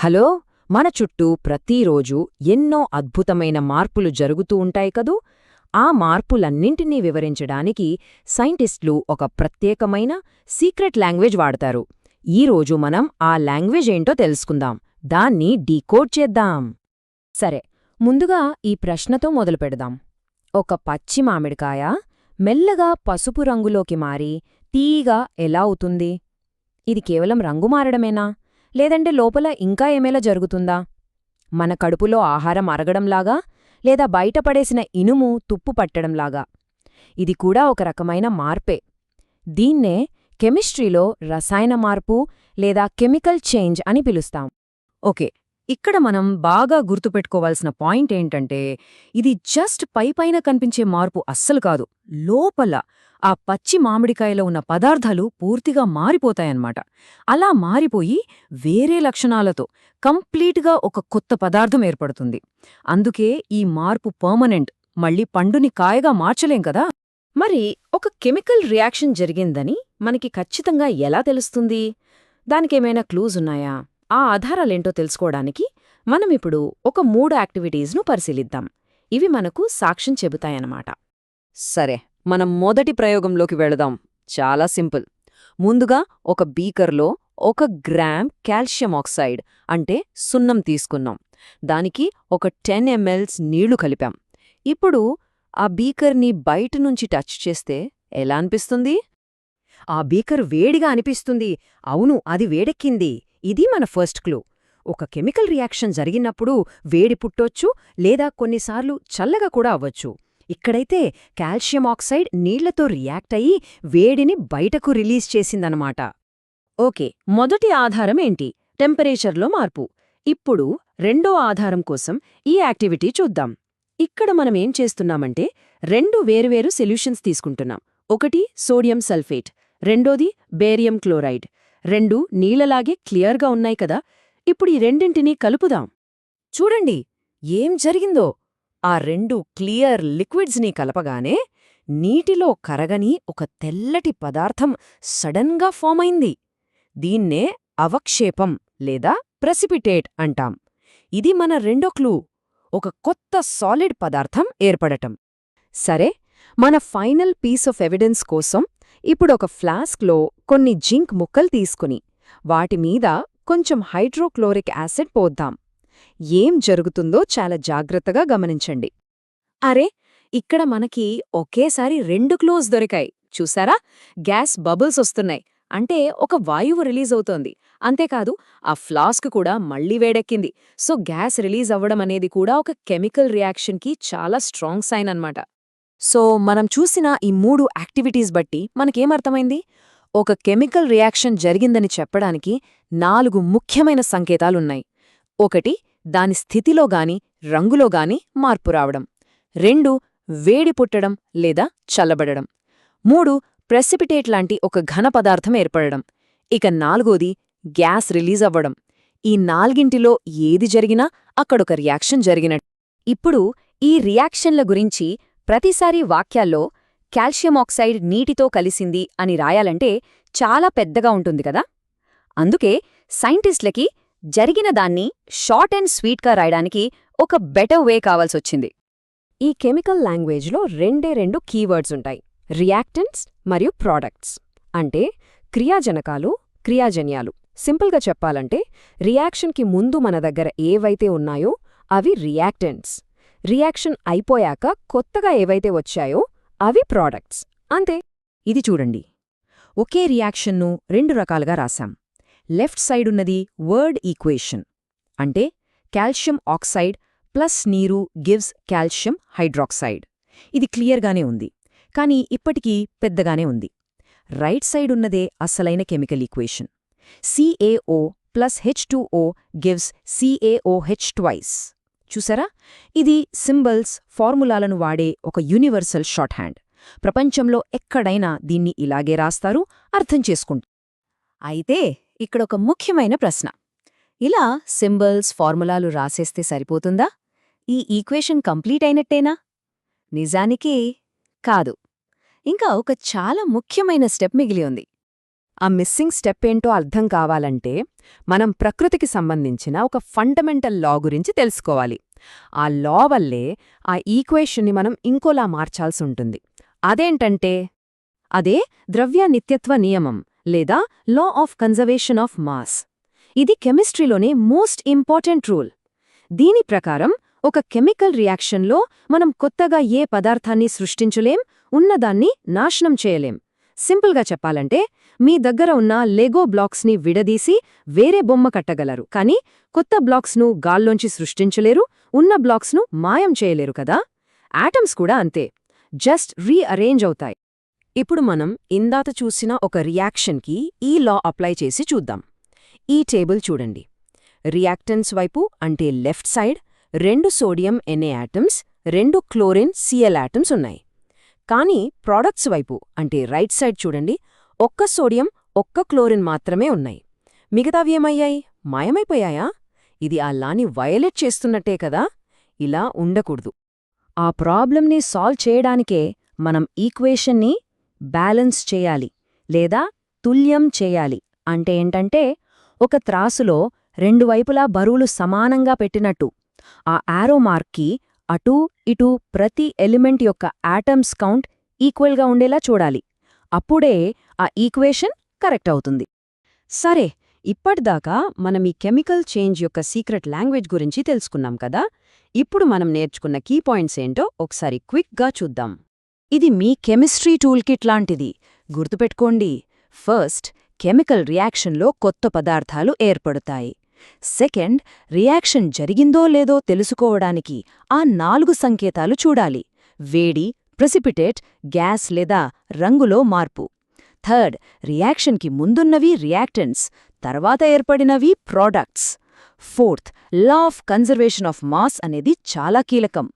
Hello మన చుట్టూ ప్రతిరోజు ఎన్నో అద్భుతమైన మార్పులు జరుగుతూ ఉంటాయి కదూ? ఆ మార్పులన్నింటినీ వివరించడానికి సైంటిస్టులు ఒక ప్రత్యేకమైన సీక్రెట్ లాంగ్వేజ్ వాడతారు. ఈరోజు మనం ఆ లాంగ్వేజ్ ఏంటో తెలుసుకుందాం. దాన్ని డీకోడ్ చేద్దాం. సరే ముందుగా ఈ ప్రశ్నతో మొదలుపెడదాం ఒక పచ్చి మామిడికాయ మెల్లగా పసుపు రంగులోకి మారి తీగా ఎలా అవుతుంది? ఇది కేవలం రంగు మారడమేనా? లేదంటే లోపల ఇంకా ఏమేలా జరుగుతుందా? మన కడుపులో ఆహారం అరగడంలాగా లేదా బయటపడేసిన ఇనుము తుప్పు పట్టడంలాగా. ఇది కూడా ఒక రకమైన మార్పే. దీన్నే కెమిస్ట్రీలో రసాయన మార్పు లేదా కెమికల్ చేంజ్ అని పిలుస్తాం. ఓకే ఇక్కడ మనం బాగా గుర్తుపెట్టుకోవాల్సిన పాయింట్ ఏంటంటే ఇది జస్ట్ పైపైన కనిపించే మార్పు అస్సలు కాదు. లోపల ఆ పచ్చి మామిడికాయలో ఉన్న పదార్థాలు పూర్తిగా మారిపోతాయన్నమాట. అలా మారిపోయి వేరే లక్షణాలతో కంప్లీట్గా ఒక కొత్త పదార్థం ఏర్పడుతుంది. అందుకే ఈ మార్పు పర్మనెంట్ మళ్ళీ పండుని కాయగా మార్చలేం కదా? మరి ఒక కెమికల్ రియాక్షన్ జరిగిందని మనకి ఖచ్చితంగా ఎలా తెలుస్తుంది? దానికేమైనా క్లూజ్ ఉన్నాయా? ఆ ఆధారాలేంటో తెలుసుకోవడానికి మనమిప్పుడు ఒక మూడు యాక్టివిటీస్ను పరిశీలిద్దాం. ఇవి మనకు సాక్ష్యం చెబుతాయన్నమాట. సరే మనం మొదటి ప్రయోగంలోకి వెళదాం. చాలా సింపుల్. ముందుగా ఒక బీకర్లో ఒక గ్రామ్ కాల్షియం ఆక్సైడ్ అంటే సున్నం తీసుకున్నాం. దానికి ఒక టెన్ ఎంఎల్స్ నీళ్ళు కలిపాం. ఇప్పుడు ఆ బీకర్ని బయట నుంచి టచ్ చేస్తే ఎలా అనిపిస్తుంది? ఆ బీకర్ వేడిగా అనిపిస్తుంది. అవును అది వేడెక్కింది. ఇది మన ఫస్ట్ క్లూ. ఒక కెమికల్ రియాక్షన్ జరిగినప్పుడు వేడి పుట్టొచ్చు లేదా కొన్నిసార్లు చల్లగా కూడా అవ్వచ్చు. ఇక్కడైతే కాల్షియం ఆక్సైడ్ నీళ్ళతో రియాక్ట్ అయ్యి వేడిని బయటకు రిలీజ్ చేసిందనమాట. ఓకే మొదటి ఆధారం ఏంటి? టెంపరేచర్లో మార్పు. ఇప్పుడు రెండో ఆధారం కోసం ఈ యాక్టివిటీ చూద్దాం. ఇక్కడ మనం ఏం చేస్తున్నామంటే రెండు వేరువేరు సొల్యూషన్స్ తీసుకుంటున్నాం. ఒకటి సోడియం సల్ఫేట్ రెండోది బేరియం క్లోరైడ్. రెండు నీళ్ళలాగే క్లియర్గా ఉన్నాయి కదా ఇప్పుడు ఈ రెండింటినీ కలుపుదాం. చూడండి ఏం జరిగిందో. ఆ రెండు క్లియర్ లిక్విడ్స్ని కలపగానే నీటిలో కరగని ఒక తెల్లటి పదార్థం సడన్గా ఫామ్ అయింది. దీన్నే అవక్షేపం లేదా ప్రెసిపిటేట్ అంటాం. ఇది మన రెండో క్లూ ఒక కొత్త సాలిడ్ పదార్థం ఏర్పడటం. సరే మన ఫైనల్ పీస్ ఆఫ్ ఎవిడెన్స్ కోసం ఇప్పుడొక ఫ్లాస్క్లో కొన్ని జింక్ ముక్కలు తీసుకుని వాటిమీద కొంచెం హైడ్రోక్లోరిక్ యాసిడ్ పోద్దాం. ఏం జరుగుతుందో చాలా జాగ్రత్తగా గమనించండి. అరే ఇక్కడ మనకి ఒకేసారి రెండు క్లోజ్ దొరికాయి. చూసారా? గ్యాస్ బబుల్స్ వస్తున్నాయి. అంటే ఒక వాయువు రిలీజ్ అవుతోంది. అంతేకాదు ఆ ఫ్లాస్క్ కూడా మళ్ళీ వేడెక్కింది. సో గ్యాస్ రిలీజ్ అవ్వడం అనేది కూడా ఒక కెమికల్ రియాక్షన్కి చాలా స్ట్రాంగ్ సైన్ అన్నమాట. సో మనం చూసిన ఈ మూడు యాక్టివిటీస్ బట్టి మనకేమర్థమైంది? ఒక కెమికల్ రియాక్షన్ జరిగిందని చెప్పడానికి నాలుగు ముఖ్యమైన సంకేతాలున్నాయి. ఒకటి దాని స్థితిలో గాని రంగులో గాని మార్పు రావడం. రెండు వేడి పుట్టడం లేదా చల్లబడడం. మూడు ప్రెసిపిటేట్ లాంటి ఒక ఘన పదార్థం ఏర్పడడం. ఇక నాలుగోది గ్యాస్ రిలీజ్ అవ్వడం. ఈ నాలుగింటిలో ఏది జరిగినా అక్కడొక రియాక్షన్ జరిగినట్టు. ఇప్పుడు ఈ రియాక్షన్ల గురించి ప్రతిసారి వాక్యాల్లో కాల్షియం ఆక్సైడ్ నీటితో కలిసింది అని రాయాలంటే చాలా పెద్దగా ఉంటుంది కదా? అందుకే సైంటిస్ట్లకి జరిగిన దాన్ని షార్ట్ అండ్ స్వీట్గా రాయడానికి ఒక బెటర్ వే కావాల్సొచ్చింది. ఈ కెమికల్ లాంగ్వేజ్లో రెండే రెండు కీవర్డ్స్ ఉంటాయి. రియాక్టెంట్స్ మరియు ప్రోడక్ట్స్. అంటే క్రియాజనకాలు క్రియాజన్యాలు. సింపుల్గా చెప్పాలంటే రియాక్షన్కి ముందు మన దగ్గర ఏవైతే ఉన్నాయో అవి రియాక్టెంట్స్. రియాక్షన్ అయిపోయాక కొత్తగా ఏవైతే వచ్చాయో అవి ప్రోడక్ట్స్ అంతే. ఇది చూడండి. ఒకే రియాక్షన్ను రెండు రకాలుగా రాశాం. లెఫ్ట్ సైడ్ ఉన్నది వర్డ్ ఈక్వేషన్ అంటే కాల్షియం ఆక్సైడ్ ప్లస్ నీరు గివ్స్ కాల్షియం హైడ్రాక్సైడ్. ఇది క్లియర్గానే ఉంది. కానీ ఇప్పటికీ పెద్దగానే ఉంది. రైట్ సైడ్ ఉన్నదే అసలైన chemical equation. CAO plus H O gives CAOH twice చూసారా? ఇది సింబల్స్ ఫార్ములాలను వాడే ఒక యూనివర్సల్ షార్ట్ హ్యాండ్. ప్రపంచంలో ఎక్కడైనా దీన్ని ఇలాగే రాస్తారు అర్థం చేసుకుంటు. అయితే ఇక్కడొక ముఖ్యమైన ప్రశ్న. ఇలా సింబల్స్ ఫార్ములాలు రాసేస్తే సరిపోతుందా? ఈ ఈక్వేషన్ కంప్లీట్ అయినట్టేనా? నిజానికి కాదు. ఇంకా ఒక చాలా ముఖ్యమైన స్టెప్ మిగిలి ఉంది. ఆ మిస్సింగ్ స్టెప్ ఏంటో అర్థం కావాలంటే మనం ప్రకృతికి సంబంధించిన ఒక ఫండమెంటల్ లా గురించి తెలుసుకోవాలి. ఆ లా వల్లే ఆ ఈక్వేషన్ని మనం ఇంకోలా మార్చాల్సి ఉంటుంది. అదేంటంటే అదే ద్రవ్య నిత్యత్వ నియమం లేదా law of conservation of mass. ఇది కెమిస్ట్రీలోనే మోస్ట్ ఇంపార్టెంట్ రూల్. దీని ప్రకారం ఒక కెమికల్ రియాక్షన్లో మనం కొత్తగా ఏ పదార్థాన్ని సృష్టించలేం ఉన్నదాన్ని నాశనం చేయలేం. సింపుల్గా చెప్పాలంటే మీ దగ్గర ఉన్న లెగో బ్లాక్స్ని విడదీసి వేరే బొమ్మ కట్టగలరు. కానీ కొత్త బ్లాక్స్ను గాల్లోంచి సృష్టించలేరు ఉన్న బ్లాక్స్ను మాయం చేయలేరు కదా? యాటమ్స్ కూడా అంతే. జస్ట్ రీఅరేంజ్ అవుతాయి. ఇప్పుడు మనం ఇందాత చూసిన ఒక రియాక్షన్కి ఈ లా అప్లై చేసి చూద్దాం. ఈ టేబుల్ చూడండి. రియాక్టెన్స్ వైపు అంటే లెఫ్ట్ సైడ్ రెండు సోడియం ఎన్ఏ యాటమ్స్ రెండు క్లోరిన్ సిఎల్ యాటమ్స్ ఉన్నాయి. కానీ ప్రాడక్ట్స్ వైపు అంటే రైట్ సైడ్ చూడండి ఒక్క సోడియం ఒక్క క్లోరిన్ మాత్రమే ఉన్నాయి. మిగతావ్యేమయ్యాయి మాయమైపోయాయా? ఇది ఆ లాని వయలెట్ చేస్తున్నట్టే కదా? ఇలా ఉండకూడదు. ఆ ప్రాబ్లంని సాల్వ్ చేయడానికే మనం ఈక్వేషన్ని బ్యాలెన్స్ చేయాలి లేదా తుల్యం చేయాలి. అంటే ఏంటంటే ఒక త్రాసులో రెండు వైపులా బరువులు సమానంగా పెట్టినట్టు ఆ యారో మార్క్కి అటూ ఇటూ ప్రతి ఎలిమెంట్ యొక్క యాటమ్స్ కౌంట్ ఈక్వల్గా ఉండేలా చూడాలి. అప్పుడే ఆ ఈక్వేషన్ కరెక్ట్ అవుతుంది. సరే ఇప్పటిదాకా మనం ఈ కెమికల్ చేంజ్ యొక్క సీక్రెట్ లాంగ్వేజ్ గురించి తెలుసుకున్నాం కదా? ఇప్పుడు మనం నేర్చుకున్న కీ పాయింట్స్ ఏంటో ఒకసారి క్విక్గా చూద్దాం. ఇది మీ కెమిస్ట్రీ టూల్ కిట్ లాంటిది. గుర్తుపెట్టుకోండి ఫస్ట్ కెమికల్ రియాక్షన్లో కొత్త పదార్థాలు ఏర్పడతాయి. సెకండ్ రియాక్షన్ జరిగిందో లేదో తెలుసుకోవడానికి ఆ నాలుగు సంకేతాలు చూడాలి. వేడి ప్రెసిపిటేట్ గ్యాస్ లేదా రంగులో మార్పు. థర్డ్ రియాక్షన్కి ముందున్నవి రియాక్టెంట్స్ తర్వాత ఏర్పడినవి products. Fourth law of conservation of mass అనేది చాలా కీలకం.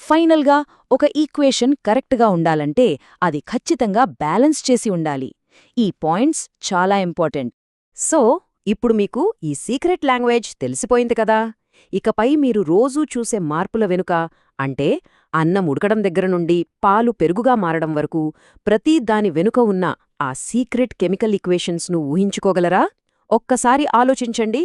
ఫైనల్గా ఒక ఈక్వేషన్ కరెక్ట్గా ఉండాలంటే అది ఖచ్చితంగా బ్యాలెన్స్ చేసి ఉండాలి. ఈ పాయింట్స్ చాలా ఇంపార్టెంట్. సో ఇప్పుడు మీకు ఈ సీక్రెట్ లాంగ్వేజ్ తెలిసిపోయింది కదా. ఇకపై మీరు రోజూ చూసే మార్పుల వెనుక అంటే అన్నం ఉడకడం దగ్గర నుండి పాలు పెరుగుగా మారడం వరకు ప్రతి దాని వెనుక ఉన్న ఆ సీక్రెట్ కెమికల్ ఈక్వేషన్స్ను ఊహించుకోగలరా? ఒక్కసారి ఆలోచించండి.